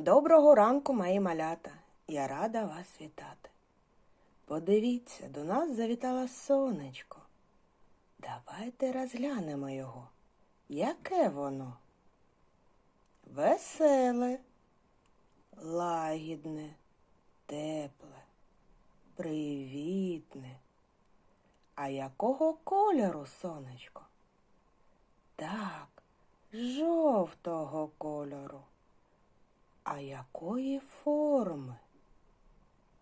Доброго ранку, мої малята. Я рада вас вітати. Подивіться, до нас завітало сонечко. Давайте розглянемо його. Яке воно? Веселе, лагідне, тепле, привітне. А якого кольору сонечко? Так, жовтого кольору. А якої форми?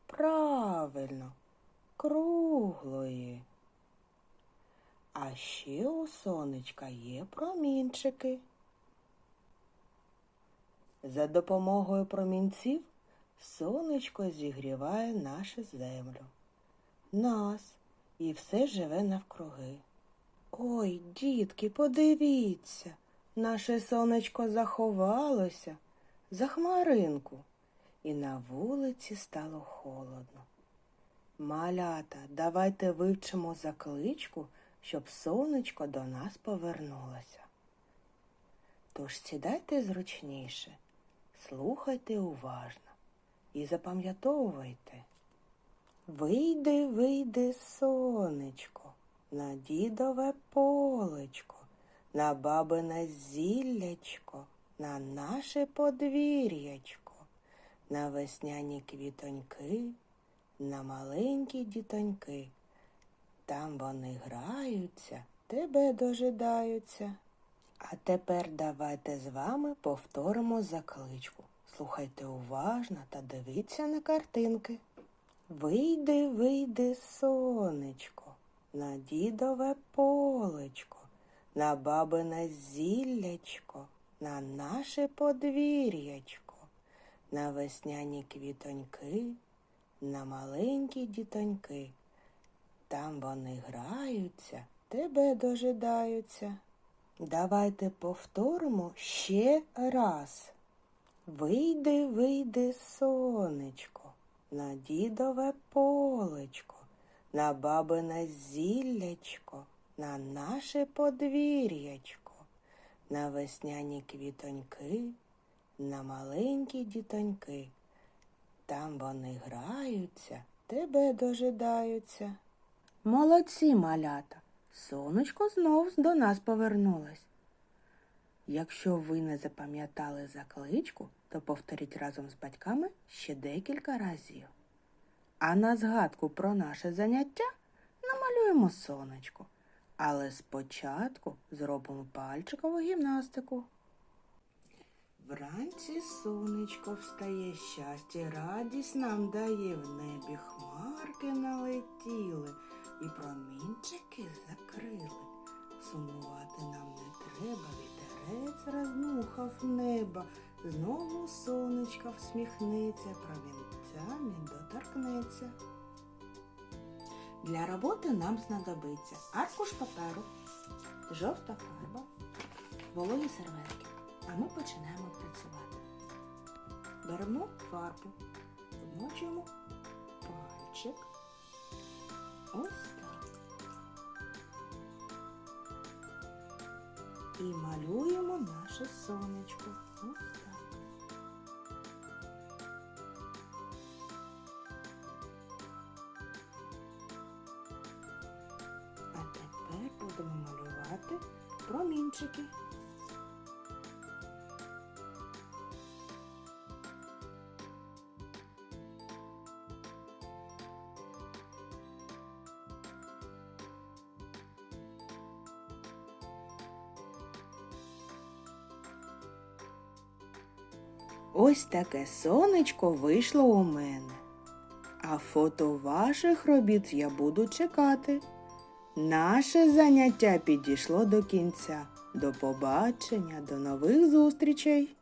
Правильно, круглої. А ще у сонечка є промінчики. За допомогою промінців сонечко зігріває нашу землю, нас і все живе навкруги. Ой, дітки, подивіться, наше сонечко заховалося за хмаринку, і на вулиці стало холодно. Малята, давайте вивчимо закличку, щоб сонечко до нас повернулося. Тож сідайте зручніше, слухайте уважно і запам'ятовуйте. Вийди, вийди, сонечко, на дідове полечко, на бабине зіллячко, на наше подвір'ячко, на весняні квітоньки, на маленькі дітоньки. Там вони граються, тебе дожидаються. А тепер давайте з вами повторимо закличку. Слухайте уважно та дивіться на картинки. Вийди, вийди, сонечко, на дідове полечко, на бабине зіллячко, на наше подвір'ячко, на весняні квітоньки, на маленькі дітоньки. Там вони граються, тебе дожидаються. Давайте повторимо ще раз. Вийди, вийди, сонечко, на дідове полечко, на бабине зіллячко, на наше подвір'ячко, на весняні квітоньки, на маленькі дітоньки. Там вони граються, тебе дожидаються. Молодці, малята, сонечко знов до нас повернулось. Якщо ви не запам'ятали закличку, то повторіть разом з батьками ще декілька разів. А на згадку про наше заняття намалюємо сонечко. Але спочатку зробимо пальчикову гімнастику. Вранці сонечко встає, щастя, радість нам дає, в небі хмарки налетіли і промінчики закрили. Сумувати нам не треба, вітерець роздмухав небо, знову сонечко всміхнеться, промінцями доторкнеться. Для роботи нам знадобиться аркуш паперу, жовта фарба, вологі серветки. А ми починаємо працювати. Беремо фарбу, вмочуємо пальчик. Ось так. І малюємо наше сонечко. Ось будемо малювати промінчики. Ось таке сонечко вийшло у мене. А фото ваших робіт я буду чекати. Наше заняття підійшло до кінця. До побачення, до нових зустрічей!